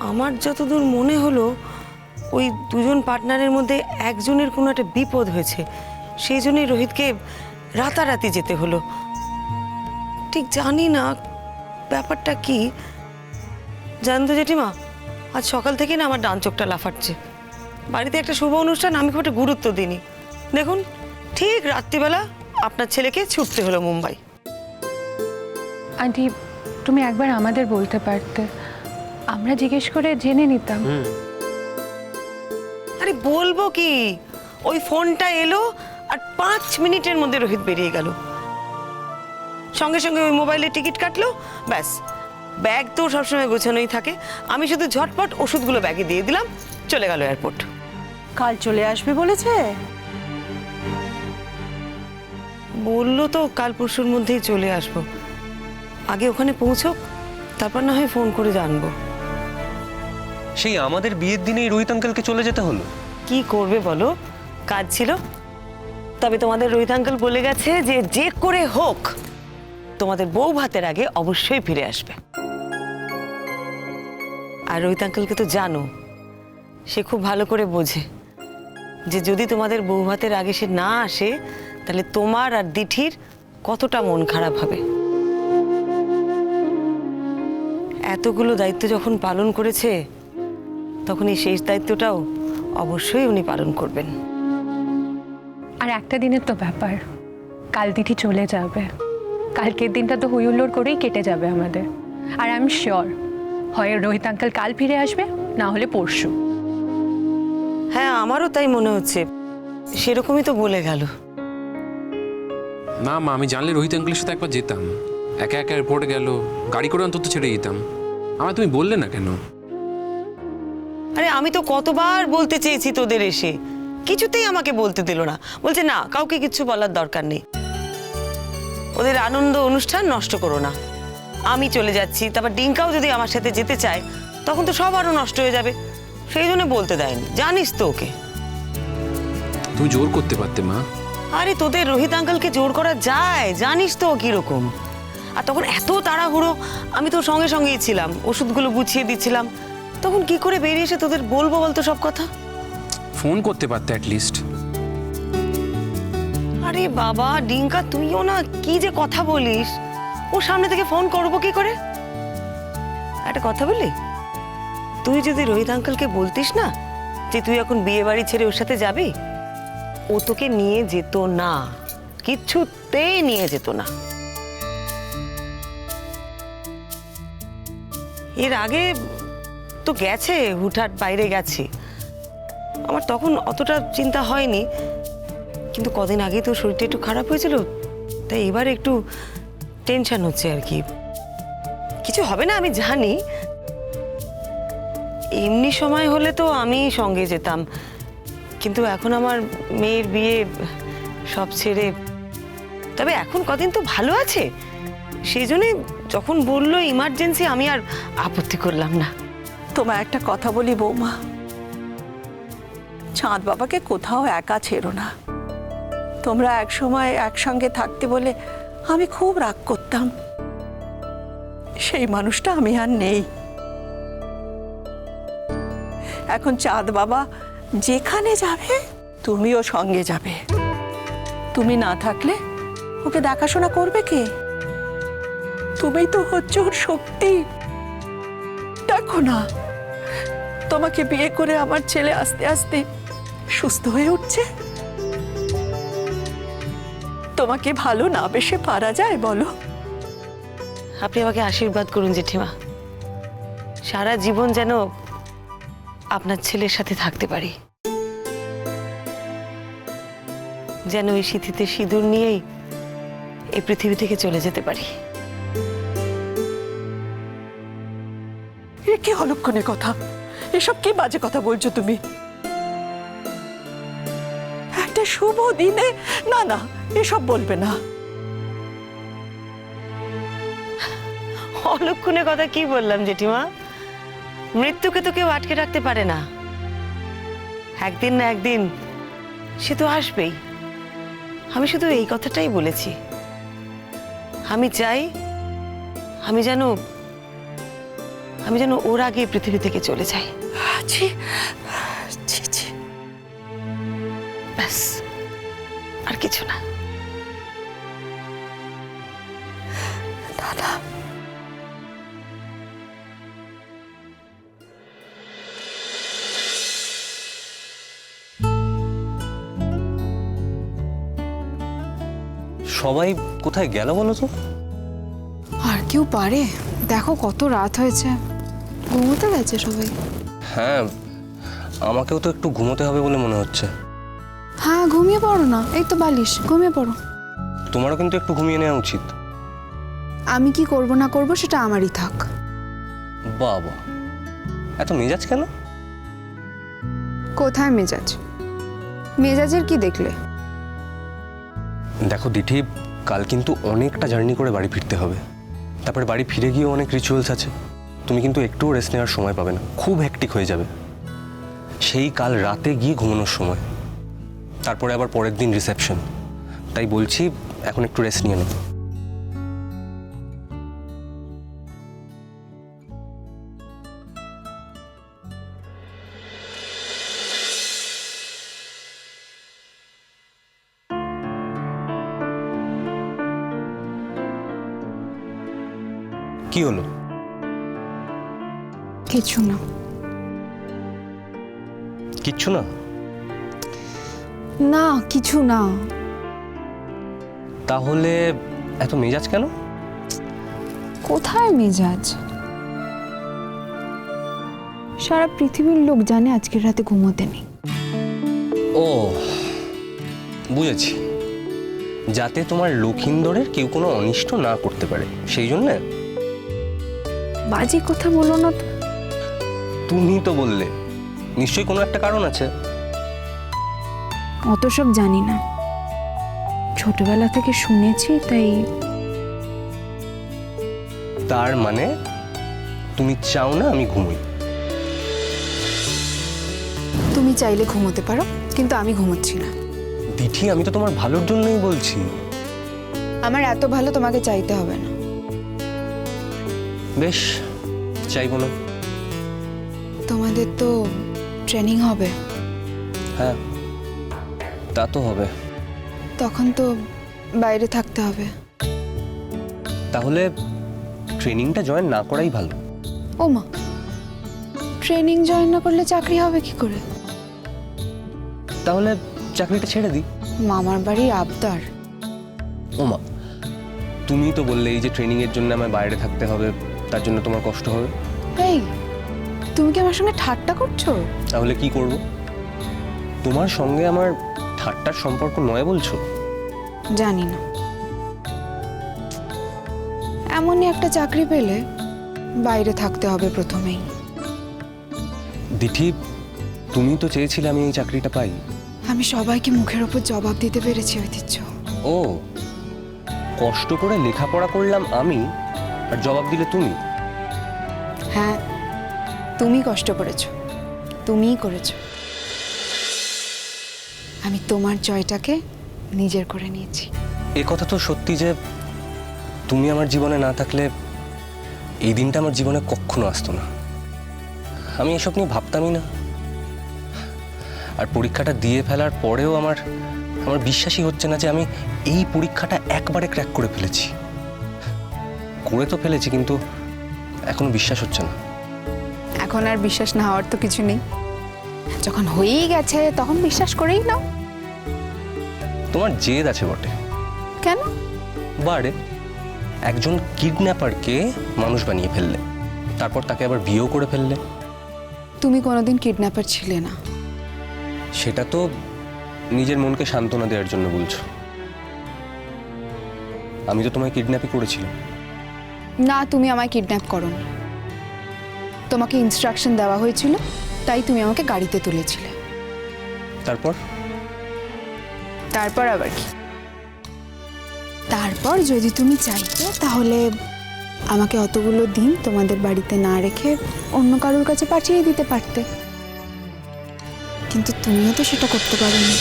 আমার যতদূর মনে হলো, ওই দুজন পার্টনারের মধ্যে একজনের কোনো একটা বিপদ হয়েছে। সেই জন্যই রোহিতকে রাতারাতি যেতে হলো। ঠিক জানি না ব্যাপারটা কি। জানেন তো জেঠিমা, আজ সকাল থেকে না আমার ডান চোখটা লাফাচ্ছে। বাড়িতে একটা শুভ অনুষ্ঠান, আমি খুব একটা গুরুত্ব দিইনি। দেখুন, ঠিক রাত্রিবেলা আপনার ছেলেকে ছুটতে হলো মুম্বাই। আন্টি, তুমি একবার আমাদের বলতে পারতে। আমরা জিজ্ঞেস করে জেনে নিতাম। আরে বলব কি? ওই ফোনটা এলো আর পাঁচ মিনিটের মধ্যে রোহিত বেরিয়ে গেল। সঙ্গে সঙ্গে ওই মোবাইলের টিকিট কাটলো ব্যাস। ব্যাগ তো সবসময় গোছানোই থাকে। আমি শুধু ঝটপট ওষুধগুলো ব্যাগে দিয়ে দিলাম চলে গেল এয়ারপোর্ট। কাল চলে আসবে বলেছে? বলল তো কাল পরশুর মধ্যেই চলে আসব। আগে ওখানে পৌঁছোক তারপর না হয় ফোন করে জানব। সেই আমাদের বিয়ের দিনেই রোহিত আঙ্কেলকে চলে যেতে হলো। কি করবে বলো? কাজ ছিল। তবে তোমাদের রোহিত আঙ্কেল বলে গেছে যে যে করে হোক, তোমাদের বউ ভাতের আগে অবশ্যই ফিরে আসবে। আর রোহিত আঙ্কেলকে তো জানো, সে খুব ভালো করে বোঝে যে যদি তোমাদের বউ ভাতের আগে সে না আসে, তাহলে তোমার আর দিঠির কতটা মন খারাপ হবে। এতগুলো দায়িত্ব যখন পালন করেছে তখন এই শেষ দায়িত্বটাও অবশ্যই উনি পালন করবেন। আর একটা দিনের তো ব্যাপার। কাল দিদি চলে যাবে। কালকের দিনটা তো হুইহুল্লোড় করেই কেটে যাবে আমাদের। আর আই এম শিওর হয় রোহিত আঙ্কেল কাল ফিরে আসবে না হলে পরশু। হ্যাঁ আমারও তাই মনে হচ্ছে। সেরকমই তো বলে গেল। না মা আমি জানলে রোহিত আঙ্কেলের সাথে একবার যেতাম। একা একা এয়ারপোর্টে গেল গাড়ি করে অন্তত ছেড়ে যেতাম আমার তুমি বললে না কেন? আরে আমি তো কতবার বলতে চেয়েছি তোদের এসে। কিছুতেই আমাকে বলতে দিল না। বলছে না কাউকে কিছু বলার দরকার নেই। ওদের আনন্দ অনুষ্ঠান নষ্ট করো না। আমি চলে যাচ্ছি তারপর ডিঙ্কাও যদি আমার সাথে যেতে চায় তখন তো সব আরও নষ্ট হয়ে যাবে। সেই জন্য বলতে দেয়নি। জানিস তো ওকে। তুমি জোর করতে পারতে মা। আরে তোদের রোহিত আঙ্কেলকে জোর করা যায়। জানিস তো কীরকম। আর তখন এত তাড়াহুড়ো আমি তো সঙ্গে সঙ্গেই ছিলাম। ওষুধগুলো গুছিয়ে দিচ্ছিলাম। তখন কি করে বেরিয়ে এসে তোদের বলব বলতো সব কথা? ফোন করতে পারতে অ্যাটলিস্ট আরে বাবা ডিঙ্কা তুইও না কি যে কথা বলিস? ও সামনে থেকে ফোন করব কি করে? একটা কথা বলি? তুই যদি রোহিত আঙ্কেলকে বলতিস না যে তুই এখন বিয়ে বাড়ি ছেড়ে ওর সাথে যাবি ও তোকে নিয়ে যেত না। কিচ্ছুতেই নিয়ে যেত না। এর আগে তো গেছে, হুটহাট বাইরে গেছে। আমার তখন অতটা চিন্তা হয়নি, কিন্তু কদিন আগেই তো শরীরটা একটু খারাপ হয়েছিল, তাই এবার একটু টেনশন হচ্ছে আর কি। কিছু হবে না, আমি জানি। এমনি সময় হলে তো আমি সঙ্গে যেতাম, কিন্তু এখন আমার মেয়ের বিয়ে সব ছেড়ে, তবে এখন কদিন তো ভালো আছে, সেই জন্যে যখন বলল ইমার্জেন্সি আমি আর আপত্তি করলাম না। তোমার একটা কথা বলি, বৌমা। চাঁদ বাবাকে কোথাও একা ছেড়ো না। তোমরা এক সময় একসঙ্গে থাকতে বলে আমি খুব রাগ করতাম। সেই মানুষটা আমি আর নেই। এখন চাঁদ বাবা যেখানে যাবে, তুমিও সঙ্গে যাবে। তুমি না থাকলে ওকে দেখাশোনা করবে কে? তুমি তো হচ্ছে ওর শক্তি। দেখো না। তোমাকে বিয়ে করে আমার ছেলে আস্তে আস্তে সুস্থ হয়ে উঠছে। তোমাকে ভালো না বেশে পারা যায়, বলো। আপনি আমাকে আশীর্বাদ করুন, জেঠিমা। সারা জীবন যেন আপনার ছেলের সাথে থাকতে পারি। যেন এই সিথিতে সিঁদুর নিয়েই এই পৃথিবী থেকে চলে যেতে পারি। কি অলক্ষণের কথা? এসব কি বাজে কথা বলছো তুমি? একটা শুভ দিনে না না, এসব বলবে না। অলক্ষণের কথা কি বললাম জেঠিমা? মৃত্যুকে তো কেউ আটকে রাখতে পারে না। একদিন না একদিন সে তো আসবেই। আমি শুধু এই কথাটাই বলেছি। আমি চাই, আমি যেন আমি যেন ওর আগে পৃথিবী থেকে চলে যাই। ছি ছি ছি। ব্যাস আর কিছু না। দাদা। সবাই কোথায় গেল বলো তো? আর কেউ পারে? দেখো কত রাত হয়েছে। ঘুমোতে গেছে সবাই? হ্যাঁ আমাকেও তো একটু ঘুমোতে হবে বলে মনে হচ্ছে। হ্যাঁ ঘুমিয়ে পড়ো না এই তো বালিশ ঘুমিয়ে পড়ো। তোমারও কিন্তু একটু ঘুমিয়ে নেওয়া উচিত। আমি কি করব না করব সেটা আমারই থাক। বাবা এত মেজাজ কেন? কোথায় মেজাজ? মেজাজের কি দেখলে? দেখো দিঠি কাল কিন্তু অনেকটা জার্নি করে বাড়ি ফিরতে হবে। তারপরে বাড়ি ফিরে গিয়েও অনেক রিচুয়ালস আছে। তুমি কিন্তু একটুও রেস্ট নেওয়ার সময় পাবে না। খুব হ্যাকটিক হয়ে যাবে। সেই কাল রাতে গিয়ে ঘুমানোর সময়। তারপরে আবার পরের দিন রিসেপশন তাই বলছি, এখন একটু রেস্ট নিয়ে নাও। কি হলো? কিছু না। কিচ্ছু না? না কিছু না। তাহলে এত মেজাজ কেন? কোথায় মেজাজ? সারা পৃথিবীর লোক জানে আজকের রাতে ঘুমোতে নেই। ও বুঝেছি। যাতে তোমার লক্ষিন্দরের কেউ কোনো অনিষ্ট না করতে পারে সেই জন্যে? বাজে কথা বলো না তো। তুমি তো বললে। নিশ্চয়ই কোনো একটা কারণ আছে। অত সব জানি না। ছোটবেলা থেকে শুনেছি তাই তার মানে তুমি চাও না আমি ঘুমোই? তুমি চাইলে ঘুমোতে পারো কিন্তু আমি ঘুমোচ্ছি না। দিঠি আমি তো তোমার ভালোর জন্যই বলছি। আমার এত ভালো তোমাকে চাইতে হবে না। বেশ চাইব না। তোমাদের তো ট্রেনিং হবে। হ্যাঁ তা তো হবে। তখন তো বাইরে থাকতে হবে। তাহলে ট্রেনিংটা জয়েন না করাই ভালো। ও মা ট্রেনিং জয়েন না করলে চাকরি হবে কি করে? তাহলে চাকরিটা ছেড়ে দিই। মামার বাড়ির আবদার। ও মা তুমি তো বললেই এই যে ট্রেনিংয়ের জন্য আমায় বাইরে থাকতে হবে। তার জন্য তোমার কষ্ট হবে। এই তুমি কি আমার সঙ্গে ঠাট্টা করছ? তাহলে কি করব? তোমার সঙ্গে আমার ঠাট্টার সম্পর্ক নয় বলছো? জানি না। এমনই একটা চাকরি পেলে বাইরে থাকতে হবে প্রথমেই। দিঠি তুমি তো চেয়েছিলে আমি এই চাকরিটা পাই। আমি সবাইকে মুখের ওপর জবাব দিতে পেরেছি ঐতিহ্য। ও কষ্ট করে লেখাপড়া করলাম আমি আর জবাব দিলে তুমি? হ্যাঁ তুমি কষ্ট করেছ তুমিই করেছ। আমি তোমার জয়টাকে নিজের করে নিয়েছি। এ কথা তো সত্যি যে তুমি আমার জীবনে না থাকলে এই দিনটা আমার জীবনে কখনো আসতো না। আমি এসব নিয়ে ভাবতামই না। আর পরীক্ষাটা দিয়ে ফেলার পরেও আমার আমার বিশ্বাসই হচ্ছে না যে আমি এই পরীক্ষাটা একবারে ক্র্যাক করে ফেলেছি। করে তো ফেলেছি কিন্তু এখনও বিশ্বাস হচ্ছে না। এখন আর বিশ্বাস না হওয়ার তো কিছু নেই। যখন হয়েই গেছে তখন বিশ্বাস করেই নাও। তোমার জেদ আছে বটে। কেন? বারে একজন কিডন্যাপারকে মানুষ বানিয়ে ফেললে তারপর তাকে আবার বিয়েও করে ফেললে। তুমি কোনোদিন কিডন্যাপার ছিলে না। সেটা তো নিজের মনকে সান্ত্বনা দেওয়ার জন্য বলছো। আমি তো তোমায় কিডন্যাপই করেছিলাম। না তুমি আমায় কিডন্যাপ করনি তোমাকে ইনস্ট্রাকশন দেওয়া হয়েছিল তাই তুমি আমাকে গাড়িতে তুলেছিলে। তারপর? তারপর আবার কি? তারপর যদি তুমি চাইতে তাহলে আমাকে অতগুলো দিন তোমাদের বাড়িতে না রেখে অন্য কারোর কাছে পাঠিয়ে দিতে পারতে। কিন্তু তুমিও তো সেটা করতে পারোনি।